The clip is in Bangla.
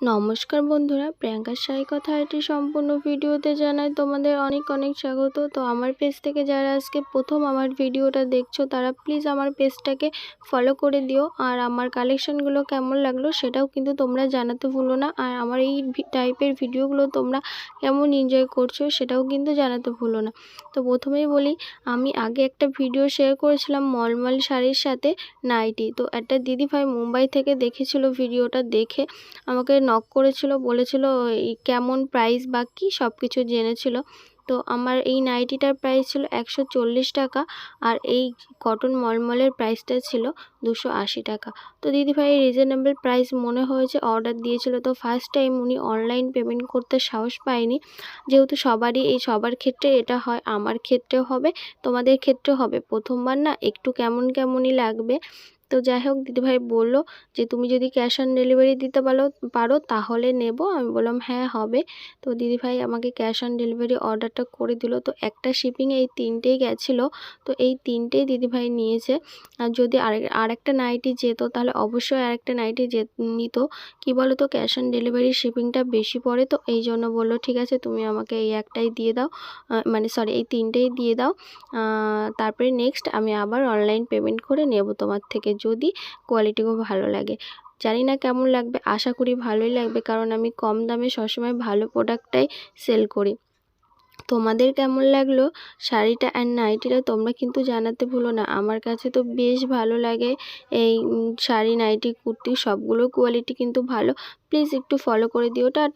নমস্কার বন্ধুরা প্রিয়াঙ্কার সাই কথা এটি সম্পূর্ণ ভিডিওতে জানাই তোমাদের অনেক অনেক স্বাগত। তো আমার পেজ থেকে যারা আজকে প্রথম আমার ভিডিওটা দেখছ, তারা প্লিজ আমার পেজটাকে ফলো করে দিও। আর আমার কালেকশানগুলো কেমন লাগল সেটাও কিন্তু তোমরা জানাতে ভুলো না। আর আমার এই টাইপের ভিডিওগুলো তোমরা কেমন এনজয় করছ সেটাও কিন্তু জানাতে ভুলো না। তো প্রথমেই বলি, আমি আগে একটা ভিডিও শেয়ার করেছিলাম মলমল শাড়ির সাথে নাইটি তো একটা দিদিভাই মুম্বাই থেকে দেখেছিল ভিডিওটা দেখে আমাকে নক করেছিল, বলেছিল কেমন প্রাইস বা কী সব কিছু জেনেছিল? তো আমার এই নাইটিটার প্রাইস ছিল একশো চল্লিশ টাকা আর এই কটন মলমলের প্রাইসটা ছিল দুশো টাকা। তো দিদিভাই রিজনেবল প্রাইস মনে হয়েছে অর্ডার দিয়েছিল। তো ফার্স্ট টাইম উনি অনলাইন পেমেন্ট করতে সাহস পায়নি। যেহেতু সবারই এই সবার ক্ষেত্রে এটা হয়, আমার ক্ষেত্রেও হবে, তোমাদের ক্ষেত্রেও হবে। প্রথমবার না, একটু কেমন কেমনই লাগবে। তো যাই হোক, দিদিভাই বলল যে, তুমি যদি ক্যাশ অন ডেলিভারি দিতে পারো পারো, তাহলে নেব। আমি বললাম হ্যাঁ হবে। তো দিদিভাই আমাকে ক্যাশ অন ডেলিভারি অর্ডারটা করে দিল। তো একটা শিপিং এই তিনটেই গেছিল। তো এই তিনটেই দিদিভাই নিয়েছে। আর যদি আরেক, আরেকটা নাইটি যেত, তাহলে অবশ্যই আরেকটা নাইটি যে, নিত। কী বলো তো ক্যাশ অন ডেলিভারি শিপিংটা বেশি পড়ে। তো এই জন্য বলল, ঠিক আছে, তুমি আমাকে এই একটাই দিয়ে দাও। মানে সরি এই তিনটেই দিয়ে দাও। তারপরে নেক্সট আমি আবার অনলাইন পেমেন্ট করে নেব তোমার থেকে যদি কোয়ালিটিও ভালো লাগে। জানি না কেমন লাগবে, আশা করি ভালোই লাগবে কারণ আমি কম দামে সবসময় ভালো প্রোডাক্টটাই সেল করি। তোমাদের কেমন লাগল শাড়িটা অ্যান্ড নাইটিটা তোমরা কিন্তু জানাতে ভুলো না। আমার কাছে তো বেশ ভালো লাগে এই শাড়ি নাইটি কুর্তি সবগুলো কোয়ালিটি কিন্তু ভালো। প্লিজ একটু ফলো করে দিও, টাটা।